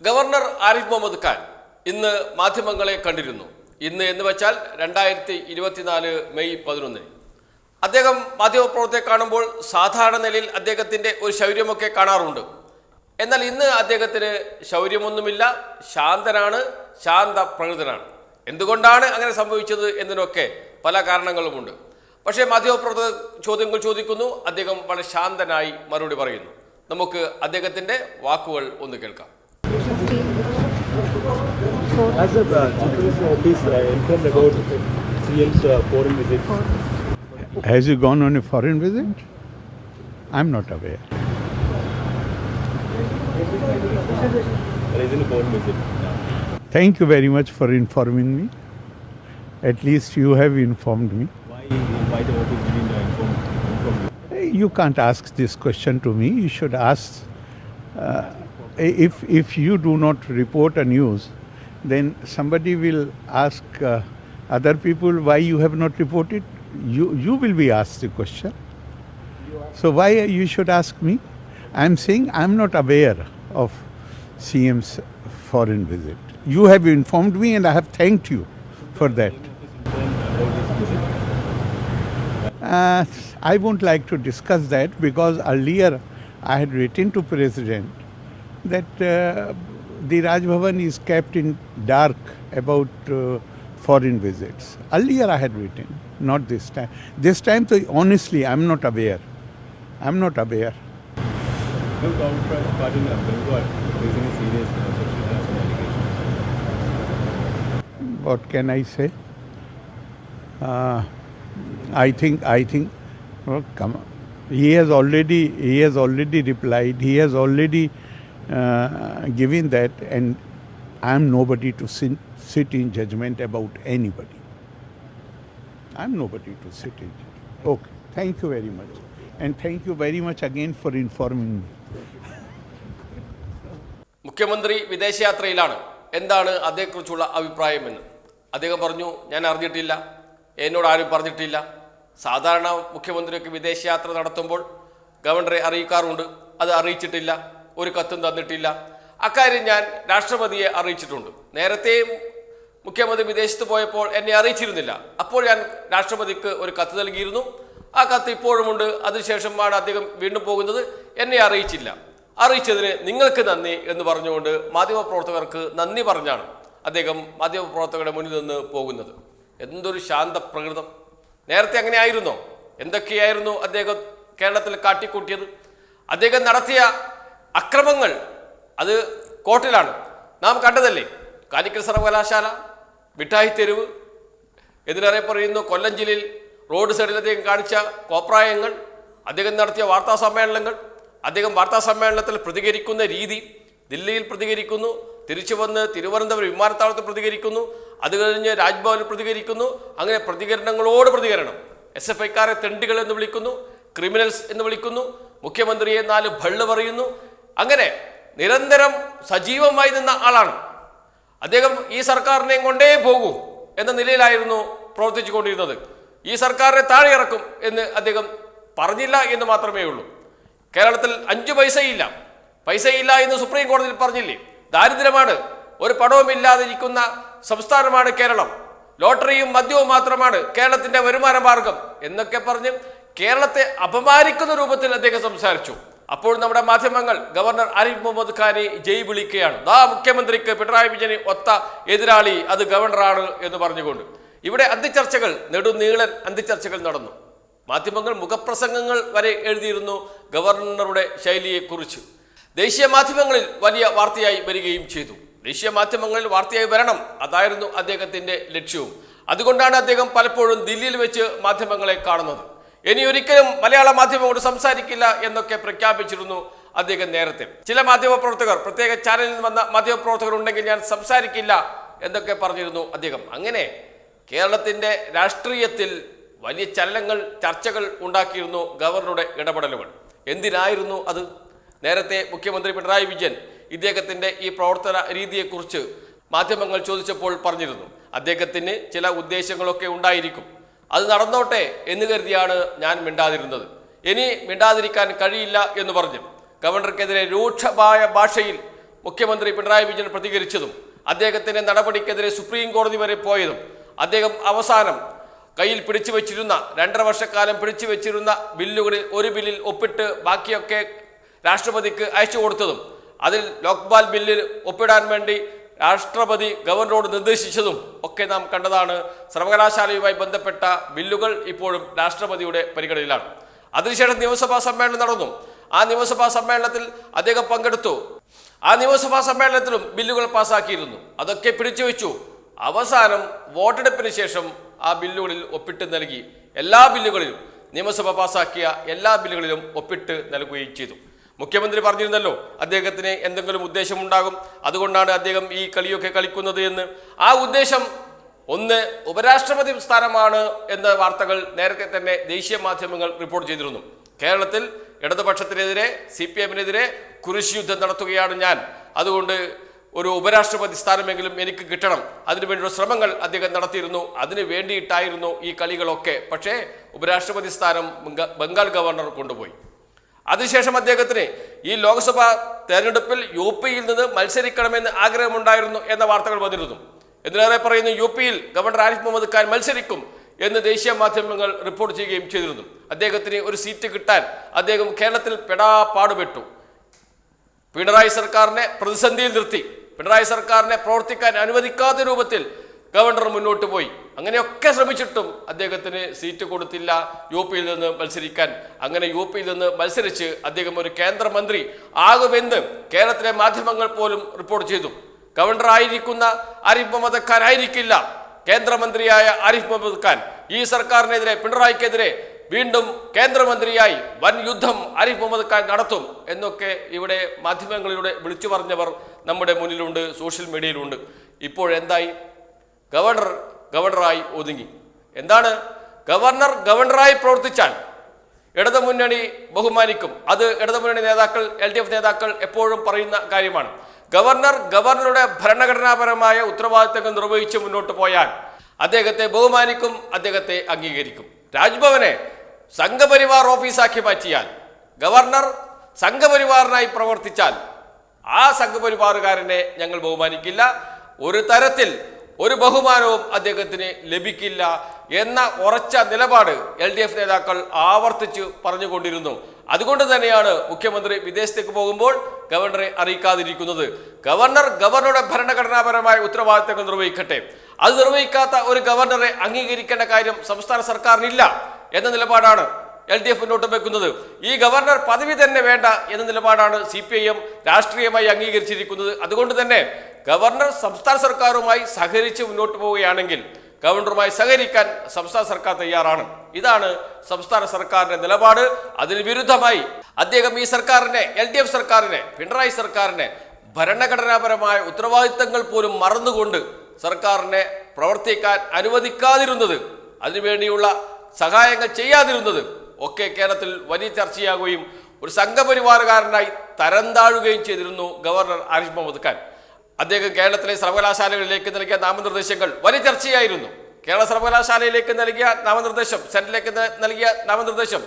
Governor Arif Muhammad Khan ഇന്ന് മാധ്യമങ്ങളെ കണ്ടിരുന്നു. ഇന്ന് എന്ന് വെച്ചാൽ രണ്ടായിരത്തി ഇരുപത്തിനാല് മെയ് പതിനൊന്നിന്. അദ്ദേഹം മാധ്യമപ്രവർത്തകരെ കാണുമ്പോൾ സാധാരണ നിലയിൽ അദ്ദേഹത്തിന്റെ ഒരു ശൗര്യമൊക്കെ കാണാറുണ്ട്. എന്നാൽ ഇന്ന് അദ്ദേഹത്തിന് ശൗര്യമൊന്നുമില്ല ശാന്തനാണ് ശാന്ത പ്രകൃതനാണ് എന്തുകൊണ്ടാണ് അങ്ങനെ സംഭവിച്ചത് എന്നതിനൊക്കെ പല കാരണങ്ങളുമുണ്ട്. പക്ഷേ മാധ്യമപ്രവർത്തകർ ചോദ്യങ്ങൾ ചോദിക്കുന്നു അദ്ദേഹം വളരെ ശാന്തനായി മറുപടി പറയുന്നു. നമുക്ക് അദ്ദേഹത്തിന്റെ വാക്കുകൾ ഒന്ന് കേൾക്കാം. Has the uh, Chief Minister's office uh, informed about CM's uh, foreign visit? Has he gone on a foreign visit? I'm not aware. There a foreign visit. Thank you very much for informing me. At least you have informed me. Why, why the office didn't uh, inform, you? You can't ask this question to me. You should ask. Uh, if, if you do not report a news, then somebody will ask uh, other people why you have not reported. You, you will be asked the question. So why you should ask me? I'm saying I'm not aware of CM's foreign visit. You have informed me and I have thanked you for that. Uh, I won't like to discuss that because earlier I had written to President that uh, the Raj Bhavan is kept in dark about uh, foreign visits. Earlier I had written, not this time. This time, so honestly, I'm not aware. I'm not aware. No counterpart in Bengal facing a serious sexual harassment allegation. What can I say? Uh, I think I think. Come on. He has already he has already replied. He has already uh, given that, and I am nobody to sin, sit in judgment about anybody. I am nobody to sit in. judgment. Okay. Thank you very much, and thank you very much again for informing me. മുഖ്യമന്ത്രി വിദേശയാത്രയിലാണ് എന്താണ് അതേക്കുറിച്ചുള്ള അഭിപ്രായമെന്ന് അദ്ദേഹം പറഞ്ഞു ഞാൻ അറിഞ്ഞിട്ടില്ല എന്നോട് ആരും പറഞ്ഞിട്ടില്ല സാധാരണ മുഖ്യമന്ത്രിയൊക്കെ വിദേശയാത്ര നടത്തുമ്പോൾ ഗവർണറെ അറിയിക്കാറുണ്ട് അത് അറിയിച്ചിട്ടില്ല ഒരു കത്തും തന്നിട്ടില്ല. അക്കാര്യം ഞാൻ രാഷ്ട്രപതിയെ അറിയിച്ചിട്ടുണ്ട്. നേരത്തെയും മുഖ്യമന്ത്രി വിദേശത്ത് പോയപ്പോൾ എന്നെ അറിയിച്ചിരുന്നില്ല. അപ്പോൾ ഞാൻ രാഷ്ട്രപതിക്ക് ഒരു കത്ത് നൽകിയിരുന്നു. ആ കത്ത് ഇപ്പോഴുമുണ്ട്. അതിനുശേഷമാണ് അദ്ദേഹം വീണ്ടും പോകുന്നത്. എന്നെ അറിയിച്ചില്ല. അറിയിച്ചതിന് നിങ്ങൾക്ക് നന്ദി എന്ന് പറഞ്ഞുകൊണ്ട് മാധ്യമപ്രവർത്തകർക്ക് നന്ദി പറഞ്ഞാണ് അദ്ദേഹം മാധ്യമപ്രവർത്തകരുടെ മുന്നിൽ നിന്ന് പോകുന്നത്. എന്തൊരു ശാന്ത പ്രകൃതം. നേരത്തെ അങ്ങനെ ആയിരുന്നോ എന്തൊക്കെയായിരുന്നു അദ്ദേഹം കേരളത്തിൽ കാട്ടിക്കൂട്ടിയത്? അദ്ദേഹം നടത്തിയ അക്രമങ്ങൾ അത് കോർട്ടിലാണ്. നാം കണ്ടതല്ലേ? കാലിക്കറ്റ് സർവകലാശാല മിഠായി തെരുവ് ഇതിനേറെ പറയുന്നു കൊല്ലം ജില്ലയിൽ റോഡ് സൈഡിൽ അദ്ദേഹം കാണിച്ച കോപ്രായങ്ങൾ അദ്ദേഹം നടത്തിയ വാർത്താ സമ്മേളനങ്ങൾ അദ്ദേഹം വാർത്താ സമ്മേളനത്തിൽ പ്രതികരിക്കുന്ന രീതി ദില്ലിയിൽ പ്രതികരിക്കുന്നു തിരിച്ചു വന്ന് തിരുവനന്തപുരം വിമാനത്താവളത്തിൽ പ്രതികരിക്കുന്നു അത് കഴിഞ്ഞ് രാജ്ഭവനിൽ പ്രതികരിക്കുന്നു അങ്ങനെ പ്രതികരണങ്ങളോട് പ്രതികരണം. എസ് എഫ് ഐക്കാരെ തെണ്ടികൾ എന്ന് വിളിക്കുന്നു ക്രിമിനൽസ് എന്ന് വിളിക്കുന്നു മുഖ്യമന്ത്രിയെ നാല് ഭള്ള് പറയുന്നു അങ്ങനെ നിരന്തരം സജീവമായി നിന്ന ആളാണ്. അദ്ദേഹം ഈ സർക്കാരിനെയും കൊണ്ടേ പോകൂ എന്ന നിലയിലായിരുന്നു പ്രവർത്തിച്ചു കൊണ്ടിരുന്നത് ഈ സർക്കാരിനെ താഴെ ഇറക്കും എന്ന് അദ്ദേഹം പറഞ്ഞില്ല എന്ന് മാത്രമേ ഉള്ളൂ. കേരളത്തിൽ അഞ്ചു പൈസയില്ല. പൈസയില്ല എന്ന് സുപ്രീം കോടതിയിൽ പറഞ്ഞില്ലേ? ദാരിദ്ര്യമാണ്. ഒരു പടവുമില്ലാതിരിക്കുന്ന സംസ്ഥാനമാണ് കേരളം. ലോട്ടറിയും മദ്യവും മാത്രമാണ് കേരളത്തിന്റെ വരുമാന മാർഗം എന്നൊക്കെ പറഞ്ഞ് കേരളത്തെ അപമാനിക്കുന്ന രൂപത്തിൽ അദ്ദേഹം സംസാരിച്ചു. അപ്പോൾ നമ്മുടെ മാധ്യമങ്ങൾ ഗവർണർ ആരിഫ് മുഹമ്മദ് ഖാനെ ജയ് വിളിക്കുകയാണ്. ദാ മുഖ്യമന്ത്രിക്ക് പിണറായി വിജയന് ഒത്ത എതിരാളി അത് ഗവർണറാണ് എന്ന് പറഞ്ഞുകൊണ്ട്. ഇവിടെ അന്തിച്ചർച്ചകൾ നെടുനീളൻ അന്തിച്ചർച്ചകൾ നടന്നു. മാധ്യമങ്ങൾ മുഖപ്രസംഗങ്ങൾ വരെ എഴുതിയിരുന്നു ഗവർണറുടെ ശൈലിയെക്കുറിച്ച്. ദേശീയ മാധ്യമങ്ങളിൽ വലിയ വാർത്തയായി വരികയും ചെയ്തു. ദേശീയ മാധ്യമങ്ങളിൽ വാർത്തയായി വരണം അതായിരുന്നു അദ്ദേഹത്തിന്റെ ലക്ഷ്യവും. അതുകൊണ്ടാണ് അദ്ദേഹം പലപ്പോഴും ദില്ലിയിൽ വെച്ച് മാധ്യമങ്ങളെ കാണുന്നത്. ഇനി ഒരിക്കലും മലയാള മാധ്യമങ്ങളോട് സംസാരിക്കില്ല എന്നൊക്കെ പ്രഖ്യാപിച്ചിരുന്നു അദ്ദേഹം നേരത്തെ. ചില മാധ്യമപ്രവർത്തകർ പ്രത്യേക ചാനലിൽ നിന്ന് വന്ന മാധ്യമപ്രവർത്തകർ ഉണ്ടെങ്കിൽ ഞാൻ സംസാരിക്കില്ല എന്നൊക്കെ പറഞ്ഞിരുന്നു അദ്ദേഹം. അങ്ങനെ കേരളത്തിന്റെ രാഷ്ട്രീയത്തിൽ വലിയ ചലനങ്ങൾ ചർച്ചകൾ ഉണ്ടാക്കിയിരുന്നു ഗവർണറുടെ ഇടപെടലുകൾ. എന്തിനായിരുന്നു അത്? നേരത്തെ മുഖ്യമന്ത്രി പിണറായി വിജയൻ ഇദ്ദേഹത്തിന്റെ ഈ പ്രവർത്തന രീതിയെക്കുറിച്ച് മാധ്യമങ്ങൾ ചോദിച്ചപ്പോൾ പറഞ്ഞിരുന്നു. അദ്ദേഹത്തിന് ചില ഉദ്ദേശങ്ങളൊക്കെ ഉണ്ടായിരിക്കും. അത് നടന്നോട്ടെ എന്ന് കരുതിയാണ് ഞാൻ മിണ്ടാതിരുന്നത്. ഇനി മിണ്ടാതിരിക്കാൻ കഴിയില്ല എന്ന് പറഞ്ഞു. ഗവർണർക്കെതിരെ രൂക്ഷമായ ഭാഷയിൽ മുഖ്യമന്ത്രി പിണറായി വിജയൻ പ്രതികരിച്ചതും അദ്ദേഹത്തിന്റെ നടപടിക്കെതിരെ സുപ്രീം കോടതി വരെ പോയതും അദ്ദേഹം അവസാനം കയ്യിൽ പിടിച്ചു വച്ചിരുന്ന രണ്ടര വർഷക്കാലം പിടിച്ചു വെച്ചിരുന്ന ബില്ലുകളിൽ ഒരു ബില്ലിൽ ഒപ്പിട്ട് ബാക്കിയൊക്കെ രാഷ്ട്രപതിക്ക് അയച്ചു കൊടുത്തതും അതിൽ ലോക്പാൽ ബില്ലിൽ ഒപ്പിടാൻ വേണ്ടി രാഷ്ട്രപതി ഗവർണറോട് നിർദ്ദേശിച്ചതും ഒക്കെ നാം കണ്ടതാണ്. സർവകലാശാലയുമായി ബന്ധപ്പെട്ട ബില്ലുകൾ ഇപ്പോഴും രാഷ്ട്രപതിയുടെ പരിഗണനയിലാണ്. അതിനുശേഷം നിയമസഭാ സമ്മേളനം നടന്നു. ആ നിയമസഭാ സമ്മേളനത്തിൽ അദ്ദേഹം പങ്കെടുത്തു. ആ നിയമസഭാ സമ്മേളനത്തിലും ബില്ലുകൾ പാസാക്കിയിരുന്നു. അതൊക്കെ പിടിച്ചു വെച്ചു അവസാനം വോട്ടെടുപ്പിന് ശേഷം ആ ബില്ലുകളിൽ ഒപ്പിട്ട് നൽകി. എല്ലാ ബില്ലുകളിലും നിയമസഭ പാസാക്കിയ എല്ലാ ബില്ലുകളിലും ഒപ്പിട്ട് നൽകുകയും ചെയ്തു. മുഖ്യമന്ത്രി പറഞ്ഞിരുന്നല്ലോ അദ്ദേഹത്തിന് എന്തെങ്കിലും ഉദ്ദേശമുണ്ടാകും. അതുകൊണ്ടാണ് അദ്ദേഹം ഈ കളിയൊക്കെ കളിക്കുന്നത് എന്ന്. ആ ഉദ്ദേശം ഒന്ന് ഉപരാഷ്ട്രപതി സ്ഥാനമാണ് എന്ന വാർത്തകൾ നേരത്തെ തന്നെ ദേശീയ മാധ്യമങ്ങൾ റിപ്പോർട്ട് ചെയ്തിരുന്നു. കേരളത്തിൽ ഇടതുപക്ഷത്തിനെതിരെ സി പി എമ്മിനെതിരെ കുരിശിയുദ്ധം നടത്തുകയാണ് ഞാൻ. അതുകൊണ്ട് ഒരു ഉപരാഷ്ട്രപതി സ്ഥാനമെങ്കിലും എനിക്ക് കിട്ടണം. അതിനുവേണ്ടിയുള്ള ശ്രമങ്ങൾ അദ്ദേഹം നടത്തിയിരുന്നു. അതിനു വേണ്ടിയിട്ടായിരുന്നു ഈ കളികളൊക്കെ. പക്ഷേ ഉപരാഷ്ട്രപതി സ്ഥാനം ബംഗാൾ ഗവർണർ കൊണ്ടുപോയി. അതിനുശേഷം അദ്ദേഹത്തിന് ഈ ലോക്സഭാ തെരഞ്ഞെടുപ്പിൽ യു പിയിൽ നിന്ന് മത്സരിക്കണമെന്ന് ആഗ്രഹമുണ്ടായിരുന്നു എന്ന വാർത്തകൾ വന്നിരുന്നു. എന്തിനേറെ പറയുന്നു? യു പിയിൽ ഗവർണർ ആരിഫ് മുഹമ്മദ് ഖാൻ മത്സരിക്കും എന്ന് ദേശീയ മാധ്യമങ്ങൾ റിപ്പോർട്ട് ചെയ്യുകയും ചെയ്തിരുന്നു. അദ്ദേഹത്തിന് ഒരു സീറ്റ് കിട്ടാൻ അദ്ദേഹം കേരളത്തിൽ പെടാ പാടുപെട്ടു പിണറായി സർക്കാരിനെ പ്രതിസന്ധിയിൽ നിർത്തി. പിണറായി സർക്കാരിനെ പ്രവർത്തിക്കാൻ അനുവദിക്കാത്ത രൂപത്തിൽ ഗവർണർ മുന്നോട്ട് പോയി. അങ്ങനെയൊക്കെ ശ്രമിച്ചിട്ടും അദ്ദേഹത്തിന് സീറ്റ് കൊടുത്തില്ല യു പിയിൽ നിന്ന് മത്സരിക്കാൻ. അങ്ങനെ യു പിയിൽ നിന്ന് മത്സരിച്ച് അദ്ദേഹം ഒരു കേന്ദ്രമന്ത്രി ആകുമെന്ന് കേരളത്തിലെ മാധ്യമങ്ങൾ പോലും റിപ്പോർട്ട് ചെയ്തു. ഗവർണർ ആയിരിക്കുന്ന ആരിഫ് മുഹമ്മദ് ഖാൻ ആയിരിക്കില്ല. കേന്ദ്രമന്ത്രിയായ ആരിഫ് മുഹമ്മദ് ഖാൻ ഈ സർക്കാരിനെതിരെ പിണറായിക്കെതിരെ വീണ്ടും കേന്ദ്രമന്ത്രിയായി വൻ യുദ്ധം ആരിഫ് മുഹമ്മദ് ഖാൻ നടത്തും എന്നൊക്കെ ഇവിടെ മാധ്യമങ്ങളിലൂടെ വിളിച്ചു പറഞ്ഞവർ നമ്മുടെ മുന്നിലുണ്ട് സോഷ്യൽ മീഡിയയിലുണ്ട്. ഇപ്പോഴെന്തായി? ഗവർണർ ഗവർണറായി ഒതുങ്ങി. എന്താണ്? ഗവർണർ ഗവർണറായി പ്രവർത്തിച്ചാൽ ഇടതുമുന്നണി ബഹുമാനിക്കും. അത് ഇടതുമുന്നണി നേതാക്കൾ എൽ ഡി എഫ് നേതാക്കൾ എപ്പോഴും പറയുന്ന കാര്യമാണ്. ഗവർണർ ഗവർണറുടെ ഭരണഘടനാപരമായ ഉത്തരവാദിത്തങ്ങൾ നിർവഹിച്ച് മുന്നോട്ട് പോയാൽ അദ്ദേഹത്തെ ബഹുമാനിക്കും അദ്ദേഹത്തെ അംഗീകരിക്കും. രാജ്ഭവനെ സംഘപരിവാർ ഓഫീസാക്കി മാറ്റിയാൽ ഗവർണർ സംഘപരിവാറിനായി പ്രവർത്തിച്ചാൽ ആ സംഘപരിവാറുകാരനെ ഞങ്ങൾ ബഹുമാനിക്കില്ല. ഒരു തരത്തിൽ ഒരു ബഹുമാനവും അദ്ദേഹത്തിന് ലഭിക്കില്ല എന്ന ഉറച്ച നിലപാട് എൽ ഡി എഫ് നേതാക്കൾ ആവർത്തിച്ച് പറഞ്ഞുകൊണ്ടിരുന്നു. അതുകൊണ്ട് തന്നെയാണ് മുഖ്യമന്ത്രി വിദേശത്തേക്ക് പോകുമ്പോൾ ഗവർണറെ അറിയിക്കാതിരിക്കുന്നത്. ഗവർണർ ഗവർണറുടെ ഭരണഘടനാപരമായ ഉത്തരവാദിത്തങ്ങൾ നിർവഹിക്കട്ടെ. അത് നിർവഹിക്കാത്ത ഒരു ഗവർണറെ അംഗീകരിക്കേണ്ട കാര്യം സംസ്ഥാന സർക്കാരിനില്ല എന്ന നിലപാടാണ് എൽ ഡി എഫ് മുന്നോട്ട് വെക്കുന്നത്. ഈ ഗവർണർ പദവി തന്നെ വേണ്ട എന്ന നിലപാടാണ് സി പി ഐ എം രാഷ്ട്രീയമായി അംഗീകരിച്ചിരിക്കുന്നത്. അതുകൊണ്ട് തന്നെ ഗവർണർ സംസ്ഥാന സർക്കാരുമായി സഹകരിച്ച് മുന്നോട്ട് പോവുകയാണെങ്കിൽ ഗവർണറുമായി സഹകരിക്കാൻ സംസ്ഥാന സർക്കാർ തയ്യാറാണ്. ഇതാണ് സംസ്ഥാന സർക്കാരിന്റെ നിലപാട്. അതിന് വിരുദ്ധമായി അദ്ദേഹം ഈ സർക്കാരിനെ എൽ ഡി എഫ് സർക്കാരിനെ പിണറായി സർക്കാരിനെ ഭരണഘടനാപരമായ ഉത്തരവാദിത്തങ്ങൾ പോലും മറന്നുകൊണ്ട് സർക്കാരിനെ പ്രവർത്തിക്കാൻ അനുവദിക്കാതിരുന്നത് അതിനുവേണ്ടിയുള്ള സഹായങ്ങൾ ചെയ്യാതിരുന്നത് ഒക്കെ കേരളത്തിൽ വലിയ ചർച്ചയാകുകയും ഒരു സംഘപരിവാറുകാരനായി തരം താഴുകയും ചെയ്തിരുന്നു ഗവർണർ ആരിഫ് മുഹമ്മദ് ഖാൻ. അദ്ദേഹം കേരളത്തിലെ സർവകലാശാലകളിലേക്ക് നൽകിയ നാമനിർദ്ദേശങ്ങൾ വലിയ ചർച്ചയായിരുന്നു. കേരള സർവകലാശാലയിലേക്ക് നൽകിയ നാമനിർദ്ദേശം ന- നൽകിയ നാമനിർദ്ദേശം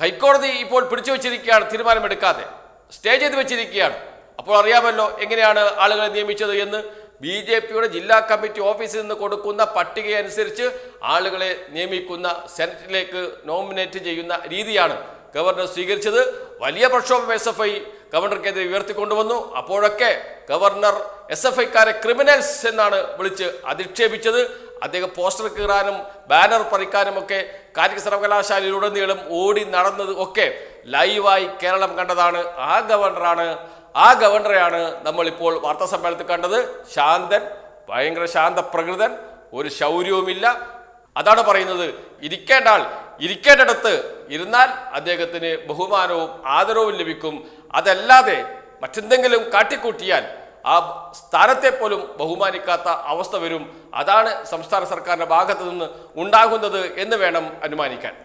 ഹൈക്കോടതി ഇപ്പോൾ പിടിച്ചു വെച്ചിരിക്കുകയാണ് തീരുമാനമെടുക്കാതെ. സ്റ്റേ ചെയ്ത് വെച്ചിരിക്കുകയാണ്. അപ്പോൾ അറിയാമല്ലോ എങ്ങനെയാണ് ആളുകളെ നിയമിച്ചത് എന്ന് ബി ജെ പിയുടെ ജില്ലാ കമ്മിറ്റി ഓഫീസിൽ നിന്ന് കൊടുക്കുന്ന പട്ടികയനുസരിച്ച് ആളുകളെ നിയമിക്കുന്ന സെനറ്റിലേക്ക് നോമിനേറ്റ് ചെയ്യുന്ന രീതിയാണ് ഗവർണർ സ്വീകരിച്ചത്. വലിയ പ്രക്ഷോഭം എസ് എഫ് ഐ ഗവർണർക്കെതിരെ ഉയർത്തിക്കൊണ്ടുവന്നു. അപ്പോഴൊക്കെ ഗവർണർ എസ് എഫ് ഐക്കാരെ ക്രിമിനൽസ് എന്നാണ് വിളിച്ച് അധിക്ഷേപിച്ചത്. അദ്ദേഹം പോസ്റ്റർ കീറാനും ബാനർ പറിക്കാനും ഒക്കെ കാലിക സർവകലാശാലയിലുടനീളം ഓടി നടന്നത് ഒക്കെ ലൈവായി കേരളം കണ്ടതാണ്. ആ ഗവർണറാണ് ആ ഗവർണറെയാണ് നമ്മളിപ്പോൾ വാർത്താ സമ്മേളനത്തിൽ കണ്ടത്. ശാന്തൻ ഭയങ്കര ശാന്ത പ്രകൃതൻ ഒരു ശൗര്യവുമില്ല. അതാണ് പറയുന്നത്. ഇരിക്കേണ്ട ആൾ ഇരിക്കേണ്ടിടത്ത് ഇരുന്നാൽ അദ്ദേഹത്തിന് ബഹുമാനവും ആദരവും ലഭിക്കും. അതല്ലാതെ മറ്റെന്തെങ്കിലും കാട്ടിക്കൂട്ടിയാൽ ആ സ്ഥാനത്തെ പോലും ബഹുമാനിക്കാത്ത അവസ്ഥ വരും. അതാണ് സംസ്ഥാന സർക്കാരിന്റെ ഭാഗത്തു നിന്ന് ഉണ്ടാകുന്നത് എന്ന് വേണം അനുമാനിക്കാൻ.